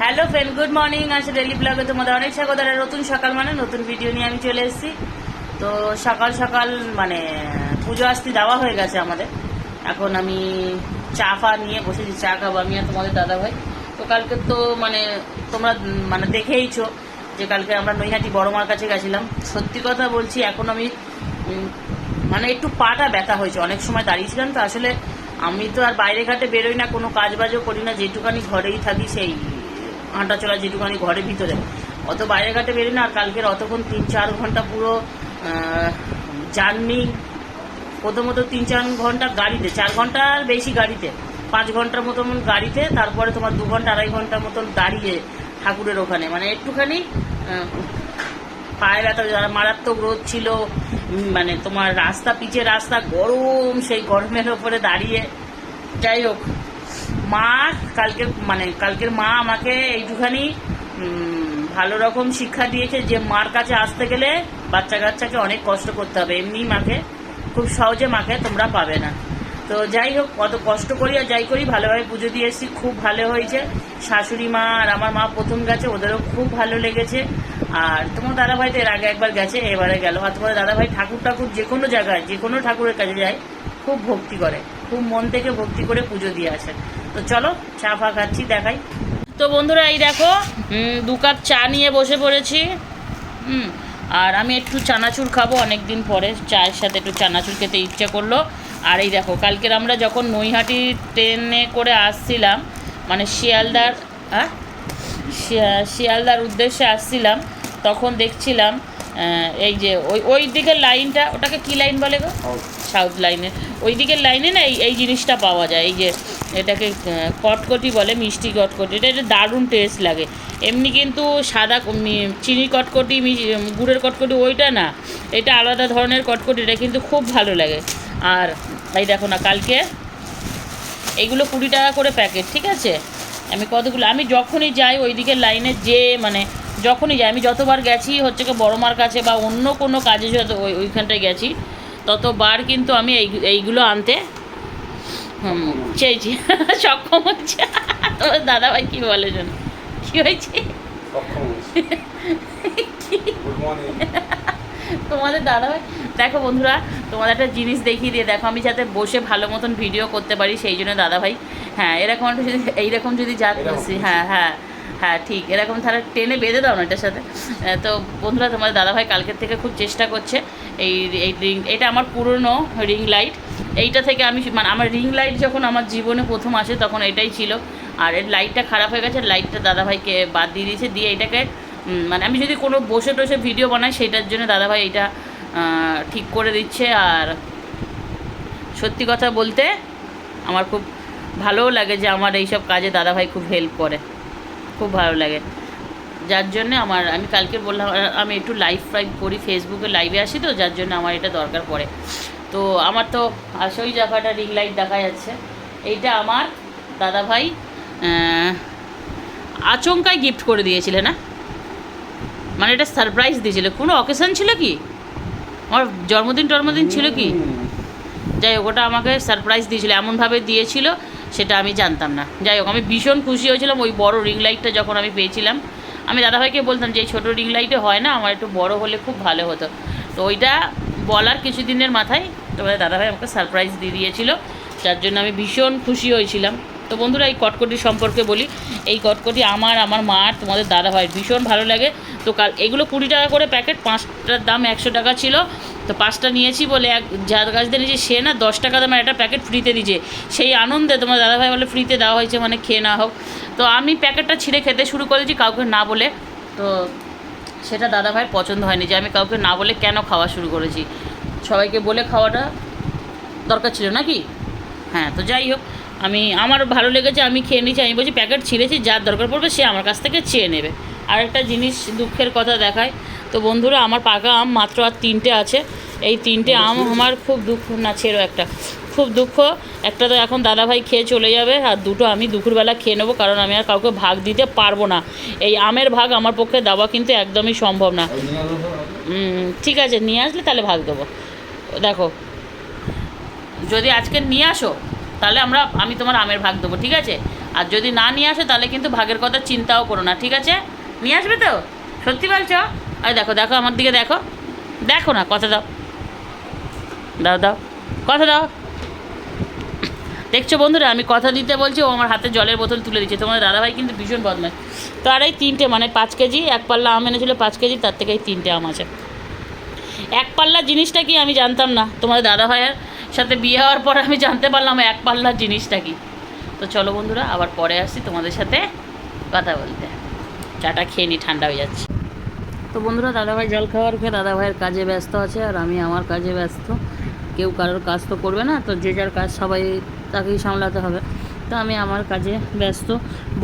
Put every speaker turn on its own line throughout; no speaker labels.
Hello friend, good morning. আজ daily ব্লগে তোমাদের অনেক স্বাগত। আর নতুন সকাল মানে নতুন ভিডিও নিয়ে আমি চলে এসেছি। তো সকাল সকাল মানে পুজো আসতে দেওয়া হয়ে গেছে আমাদের। এখন আমি চা ফা নিয়ে বসেছি, চা খাব আমি আর তোমাদের দাদা ভাই তো কালকে তো মানে তোমরা মানে দেখেইছো যে কালকে আমরা নৈহাটি বড় মার কাছে গেছিলাম। সত্যি কথা বলছি, এখন আমি মানে একটু পাটা ব্যথা হয়েছে। অনেক সময় দাঁড়িয়েছিলাম তো, আসলে আমি তো আর বাইরে ঘাটে বেরোই না, কোনো কাজ বাজও করি না, যেটুকানি ঘরেই থাকি সেই হাঁটা চলা যেটুকানি ঘরের ভিতরে। অত বাইরে ঘাটে বেরোই না, আর কালকের অতক্ষণ তিন চার ঘণ্টা পুরো জার্নি প্রথমত তিন চার ঘণ্টা গাড়িতে, চার ঘণ্টার বেশি গাড়িতে, পাঁচ ঘণ্টার মতন গাড়িতে, তারপরে তোমার দু ঘণ্টা, আড়াই ঘণ্টার মতন দাঁড়িয়ে ঠাকুরের ওখানে। মানে একটুখানি পায়ে ব্যথা, যারা মারাত্মক রোদ ছিল মানে তোমার রাস্তা পিচে রাস্তা, গরম, সেই গরমের ওপরে দাঁড়িয়ে। যাই হোক মা কালকে মানে কালকের মা আমাকে এইটুখানি ভালো রকম শিক্ষা দিয়েছে যে মার কাছে আসতে গেলে বাচ্চা কাচ্চাকে অনেক কষ্ট করতে হবে। এমনি মাকে, খুব সহজে মাকে তোমরা পাবে না। তো যাই হোক, কত কষ্ট করি আর যাই করি, ভালোভাবে পুজো দিয়ে এসেছি, খুব ভালো হয়েছে। শাশুড়ি মা আর আমার মা প্রথম গেছে, ওদেরও খুব ভালো লেগেছে। আর তোমার দাদাভাই তো এর আগে একবার গেছে, এবারে গেল। আর তোমার দাদাভাই ঠাকুর ঠাকুর যে কোনো জায়গায়, যে কোনো ঠাকুরের কাছে যায়, খুব ভক্তি করে। খুব মন থেকে ভক্তি করে পুজো দিয়ে আসে তো চলো, চা ফা খাচ্ছি, দেখাই। তো বন্ধুরা, এই দেখো দু কাপ চা নিয়ে বসে পড়েছি। হুম, আর আমি একটু চানাচুর খাব অনেক দিন পরে চায়ের সাথে একটু চানাচুর খেতে ইচ্ছে করল। আর এই দেখো, কালকের আমরা যখন নৈহাটি ট্রেনে করে আসছিলাম মানে শিয়ালদার হ্যাঁ শিয়া- শিয়ালদার উদ্দেশ্যে আসছিলাম, তখন দেখছিলাম এই যে, ওই ওই দিকের লাইনটা, ওটাকে কি লাইন বলে গো? সাউথ লাইনে। ওই দিকের লাইনে না এই জিনিসটা পাওয়া যায়। এই যে এটাকে কটকটি বলে, মিষ্টি কটকটি। এটা এটা দারুণ টেস্ট লাগে। এমনি কিন্তু সাদা চিনি কটকটি গুড়ের কটকটি, ওইটা না। এটা আলাদা ধরনের কটকটি, এটা কিন্তু খুব ভালো লাগে। আর এই দেখো না, কালকে এগুলো কুড়ি টাকা করে প্যাকেট, ঠিক আছে? আমি কতগুলো আমি যখনই যাই ওই দিকের লাইনে যে মানে যখনই যাই, আমি যতবার গেছি হচ্ছে কি বড় মার কাছে বা অন্য কোনো কাজে যত ওই ওইখানটায় গেছি ততবার কিন্তু আমি এই এইগুলো আনতে চেয়েছি। সক্ষম হচ্ছে। তোমার দাদাভাই কী বলে যেন? কী হয়েছে? তোমাদের দাদাভাই দেখো বন্ধুরা তোমাদের একটা জিনিস দেখিয়ে দিয়ে দেখো আমি যাতে বসে ভালো মতন ভিডিও করতে পারি সেই জন্য দাদাভাই। হ্যাঁ এরকম একটা যদি এইরকম যদি বসি হ্যাঁ হ্যাঁ। হ্যাঁ ঠিক। এরকম তাহলে টেনে বেঁধে দাও না এটার সাথে। তো বন্ধুরা তোমার দাদাভাই কালকের থেকে খুব চেষ্টা করছে এই এই রিং এটা আমার পুরনো রিং লাইট এইটা থেকে আমি মানে আমার রিং লাইট যখন আমার জীবনে প্রথম আসে তখন এটাই ছিল। আর এর লাইটটা খারাপ হয়ে গেছে লাইটটা দাদাভাইকে বাদ দিয়ে দিয়েছে। দিয়ে এটাকে মানে আমি যদি কোনো বসে টসে ভিডিও বানাই, সেটার জন্য দাদাভাই এটা ঠিক করে দিচ্ছে। আর সত্যি কথা বলতে, আমার খুব ভালোও লাগে যে আমার এইসব কাজে দাদাভাই খুব হেল্প করে। খুব ভালো লাগে। যার জন্য আমার আমি কালকে বললাম আমি একটু লাইভ ফাইভ করি ফেসবুকে লাইভে আসি তো যার জন্য আমার এটা দরকার পড়ে। তো আমার তো আসই জায়গাটা রিং লাইট দেখা যাচ্ছে। এইটা আমার দাদাভাই আহ, আচমকায় গিফট করে দিয়েছিলে না? মানে এটা সারপ্রাইজ দিয়েছিল। কোনো অকেশন ছিল কি? আমার জন্মদিন টর্মদিন ছিল কি? যাই হোক ওটা আমাকে সারপ্রাইজ দিয়েছিল এমনভাবে দিয়েছিল সেটা আমি জানতাম না। যাই হোক, আমি ভীষণ খুশি হয়েছিলাম ওই বড় রিং লাইটটা যখন আমি পেয়েছিলাম। আমি দাদাভাইকে বলতাম যে, এই ছোটো রিং লাইটে হয় না, আমার একটু বড় হলে খুব ভালো হতো। তো ওইটা বলার কিছুদিনের মাথায় তোমাদের দাদাভাই আমাকে সারপ্রাইজ দিয়ে দিয়েছিল, যার জন্য আমি ভীষণ খুশি হয়েছিলাম। তো বন্ধুরা, এই কটকটি সম্পর্কে বলি। এই কটকটি আমার আমার মার তোমাদের দাদাভাই ভীষণ ভালো লাগে। তো কাল এগুলো কুড়ি টাকা করে প্যাকেট পাঁচটার দাম একশো টাকা ছিল। তো পাঁচটা নিয়েছি বলে এক যার কাছ দিয়ে নিয়েছি, সে না দশ টাকা দামের একটা প্যাকেট ফ্রিতে দিয়েছে। সেই আনন্দে তোমার দাদাভাই বলে ফ্রিতে দেওয়া হয়েছে মানে খেয়ে না হোক। তো আমি প্যাকেটটা ছিঁড়ে খেতে শুরু করেছি কাউকে না বলে। তো সেটা দাদাভাইয়ের পছন্দ হয়নি যে আমি কাউকে না বলে কেন খাওয়া শুরু করেছি। সবাইকে বলে খাওয়াটা দরকার ছিল নাকি? হ্যাঁ তো যাই হোক, আমি, আমার ভালো লেগেছে, আমি খেয়ে নিয়েছি, আমি বলছি প্যাকেট ছিঁড়েছি, যার দরকার পড়বে সে আমার কাছ থেকে চেয়ে নেবে। আর একটা জিনিস দুঃখের কথা দেখায়, তো বন্ধুরা, আমার পাকা আম মাত্র আর তিনটে আছে। এই তিনটে আম আমার খুব দুঃখ, না, ছেড়ো একটা। খুব দুঃখ। একটা তো এখন দাদাভাই খেয়ে চলে যাবে, আর দুটো আমি দুপুরবেলা খেয়ে নেব, কারণ আমি আর কাউকে ভাগ দিতে পারব না। এই আমের ভাগ আমার পক্ষে দেওয়া কিন্তু একদমই সম্ভব না। ঠিক আছে, নিয়ে আসলে তাহলে ভাগ দেবো। দেখো, যদি আজকে নিয়ে আসো, তাহলে আমরা, আমি তোমার আমের ভাগ দেবো, ঠিক আছে? আর যদি না নিয়ে আসে, তাহলে কিন্তু ভাগের কথা চিন্তাও করো না, ঠিক আছে? নিয়ে আসবে তো? সত্যি বলছো? আরে দেখো দেখো আমার দিকে দেখো। দেখো না, কথা দাও। দাও দাও। কথা দাও। দেখছ বন্ধুরা, আমি কথা দিতে বলছি, ও আমার হাতে জলের বোতল তুলে দিচ্ছে। তোমাদের দাদাভাই কিন্তু ভীষণ বদমাশ। তো আর এই তিনটে মানে পাঁচ কেজি, এক পাল্লা আম এনেছিল, পাঁচ কেজি, তার থেকে এই তিনটে আম আছে। এক পাল্লা জিনিসটা কি আমি জানতাম না? তোমাদের দাদাভাইয়ের সাথে বিয়ে হওয়ার পর আমি জানতে পারলাম এক পাল্লার জিনিসটা কি। তো চলো বন্ধুরা, আবার পরে আসি তোমাদের সাথে কথা বলতে। চাটা খেয়ে নি, ঠান্ডা হয়ে যাচ্ছে। তো বন্ধুরা, দাদাভাই জল খাওয়ার খেয়ে দাদাভাইয়ের কাজে ব্যস্ত আছে আর আমি আমার কাজে ব্যস্ত। কেউ কারোর কাজ তো করবে না, তো যে যার কাজ সবাই তাকেই সামলাতে হবে। তো আমি আমার কাজে ব্যস্ত।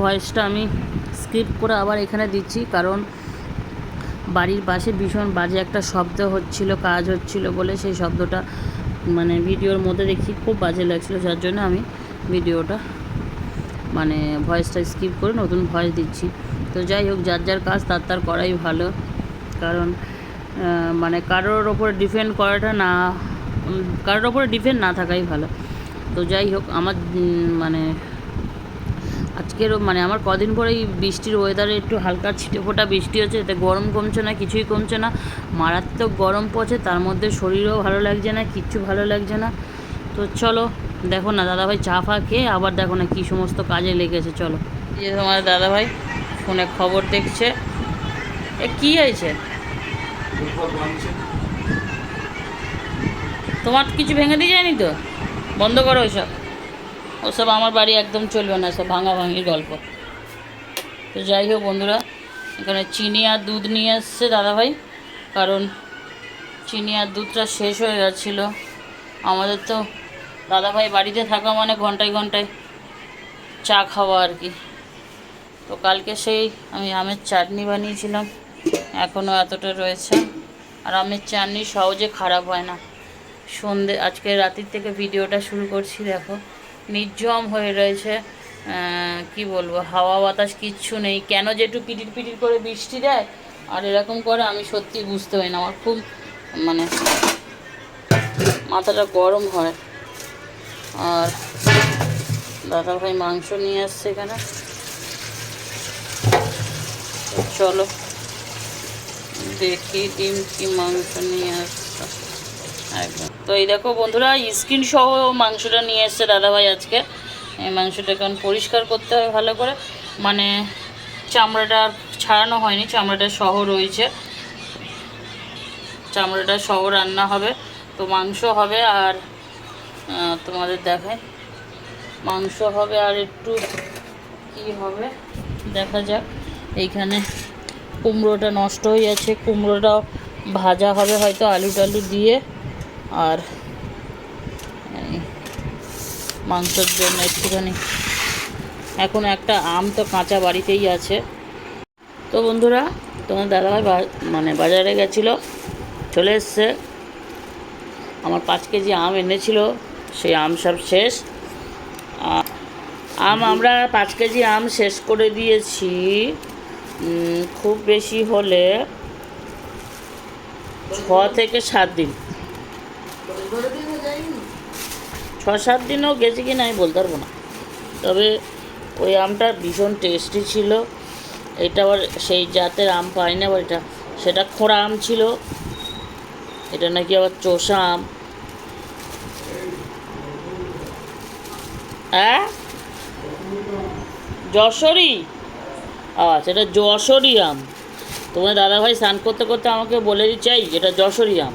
ভয়েসটা আমি স্কিপ করে আবার এখানে দিচ্ছি, কারণ বাড়ির পাশে ভীষণ বাজে একটা শব্দ হচ্ছিল, কাজ হচ্ছিল বলে সেই শব্দটা মানে ভিডিওর মধ্যে দেখি খুব বাজে লাগছিল, যার জন্য আমি ভিডিওটা মানে ভয়েসটা স্কিপ করে নতুন ভয়েস দিচ্ছি। তো যাই হোক, যার যার কাজ তার তার করাই ভালো। কারণ মানে কারোর ওপরে ডিপেন্ড করাটা না কারোর ওপরে ডিপেন্ড না থাকাই ভালো। তো যাই হোক, আমার মানে আজকেরও মানে আমার কদিন পরেই বৃষ্টির ওয়েদারে একটু হালকা ছিটে ফোটা বৃষ্টি হচ্ছে, এতে গরম কমছে না, কিছুই কমছে না। মারাত্মক গরম পড়ছে, তার মধ্যে শরীরও ভালো লাগছে না, কিচ্ছু ভালো লাগছে না। তো চলো, দেখো না, দাদাভাই চা ফা খেয়ে আবার দেখো না কী সমস্ত কাজে লেগেছে, চলো। যে তোমার দাদাভাই, ফোনে খবর দেখছে। এ, কী হয়েছে? তোমার কিছু ভেঙে দিয়ে যায়নি তো? বন্ধ করো ওইসব। ওসব আমার বাড়ি একদম চলবে না, সব ভাঙা ভাঙির গল্প। তো যাই হোক বন্ধুরা, এখানে চিনি আর দুধ নিয়ে এসছে দাদাভাই, কারণ চিনি আর দুধটা শেষ হয়ে গেছিল। আমাদের তো দাদাভাই বাড়িতে থাকা মানে ঘন্টায় ঘন্টায় চা খাওয়া আর কি। তো কালকে সেই আমি আমের চাটনি বানিয়েছিলাম। এখনও এতটা রয়েছে। আর আমের চাটনি সহজে খারাপ হয় না। সন্ধে, আজকে রাতের থেকে ভিডিওটা শুরু করছি, দেখো। নির্জম হয়ে রয়েছে কি বলব, হাওয়া বাতাস কিচ্ছু নেই। কেন যে একটু পিটির পিটির করে বৃষ্টি দেয়? আর এরকম করে আমি সত্যি বুঝতে পারি না। আমার খুব মানে মাথাটা গরম হয়। আর দাদা ভাই মাংস নিয়ে আসছে এখানে। চলো। দেখি, ডিম কি মাংস নিয়ে আসছে একদম। তো এই দেখো বন্ধুরা, স্কিন সহ মাংসটা নিয়ে এসছে দাদাভাই আজকে। এই মাংসটা এখন পরিষ্কার করতে হবে ভালো করে। মানে চামড়াটা ছাড়ানো হয়নি, চামড়াটা সহ রয়েছে। চামড়াটা সহ রান্না হবে, তো মাংস হবে আর তোমাদের দেখায় মাংস হবে আর একটু কি হবে, দেখা যাক। এইখানে কুমড়োটা নষ্ট হয়ে যাচ্ছে কুমড়োটা ভাজা হবে হয়তো আলু টালু দিয়ে। আর মাংসের জন্য একটুখানি। এখন একটা আম তো কাঁচা বাড়িতেই আছে। তো বন্ধুরা, তোমার দাদাভাই মানে বাজারে গেছিল, চলে এসছে। আমার পাঁচ কেজি আম এনেছিল, সেই আম সব শেষ। আম আমরা পাঁচ কেজি আম শেষ করে দিয়েছি। খুব বেশি হলে ছ থেকে সাত দিন। ছ, সাত দিনও গেছে কি না, আমি বলতে পারব না। তবে ওই আমটা ভীষণ টেস্টি ছিল। এটা আবার সেই জাতের আম পাই না, আবার এটা, সেটা খোঁড়া আম ছিল। এটা নাকি আবার চোষা আম। হ্যাঁ যশোরী? আচ্ছা এটা যশোরী আম। তোমার দাদাভাই স্নান করতে করতে আমাকে বলে এই, এটা যশোরী আম।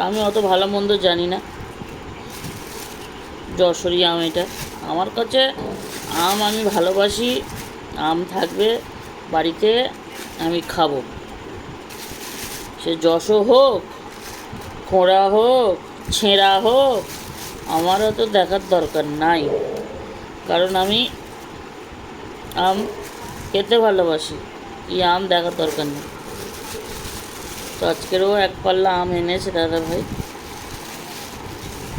আমি অত ভালো মন্দ জানি না। যশোরী আম এটা। আমার কাছে আম আমি ভালোবাসি, আম থাকবে বাড়িতে, আমি খাব। সে যশো হোক, খোঁড়া হোক, ছেঁড়া হোক, আমারও তো দেখার দরকার নাই। কারণ আমি আম খেতে ভালোবাসি। এই আম দেখার দরকার নেই। তো আজকেরও এক পাল্লা আম এনেছে দাদা ভাই।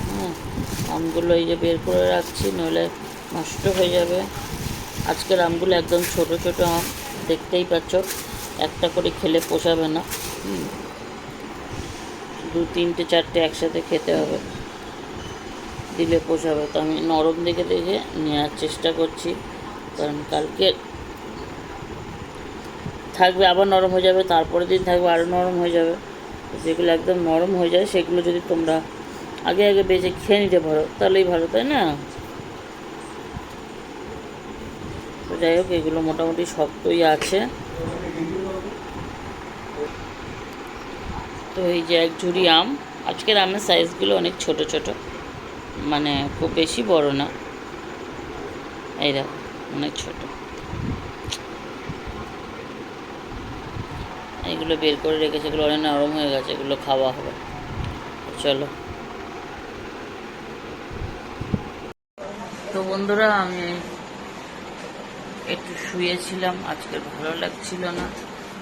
হ্যাঁ আমগুলো এই যে বের করে রাখছি, নইলে নষ্ট হয়ে যাবে। আজকের আমগুলো একদম ছোট ছোট আম, দেখতেই পাচ্ছ। একটা করে খেলে পোষাবে না। দু, তিনটে, চারটে একসাথে খেতে হবে। দিলে পোষাবে। তো আমি নরম দেখে দেখে নেওয়ার চেষ্টা করছি। কারণ কালকে থাকবে, আবার নরম হয়ে যাবে, তারপরের দিন থাকবে আরও নরম হয়ে যাবে। যেগুলো একদম নরম হয়ে যায়, সেগুলো যদি তোমরা আগে আগে বেজে খেয়ে নিতে পারো, তাহলেই ভালো, তাই না? তো যাই হোক, এগুলো মোটামুটি শক্তই আছে। তো এই যে এক ঝুড়ি আম, আজকের আমের সাইজগুলো অনেক ছোট ছোট মানে খুব বেশি বড় না। এই দেখো। অনেক ছোট। এগুলো বের করে রেখেছে, এগুলো অনেক নরম হয়ে গেছে, এগুলো খাওয়া হবে। চলো। তো বন্ধুরা, আমি একটু শুয়েছিলাম, আজকে ভালো লাগছিল না,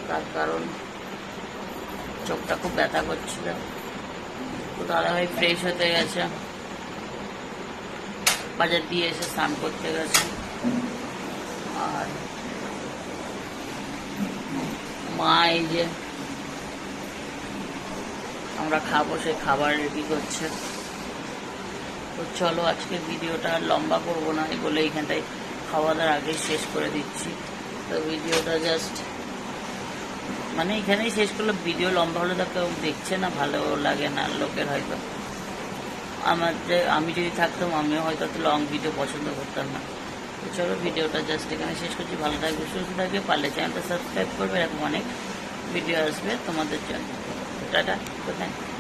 তার কারণ চোখটা খুব ব্যথা করছিল। তো দাদাভাই ফ্রেশ হতে গেছে। বাজার দিয়ে এসে স্নান করতে গেছে। আর মা এই যে আমরা খাব সে খাবার রেডি করছে। তো চলো আজকের ভিডিওটা লম্বা করব না এগুলো এইখানটায় খাওয়া দাওয়ার আগে শেষ করে দিচ্ছি। তো ভিডিওটা জাস্ট মানে এখানেই শেষ করলে ভিডিও লম্বা হলে তো কেউ দেখছে না ভালো লাগে না, লোকের হয়তো। আমার আমি যদি থাকতাম, আমিও হয়তো লং ভিডিও পছন্দ করতাম না। চলো, ভিডিওটা জাস্ট এখানে শেষ করছি। ভালো থাকবে, সুস্থ থাকবে, পারলে চ্যানেলটা সাবস্ক্রাইব করবে, এরকম অনেক ভিডিও আসবে তোমাদের জন্য। Tata night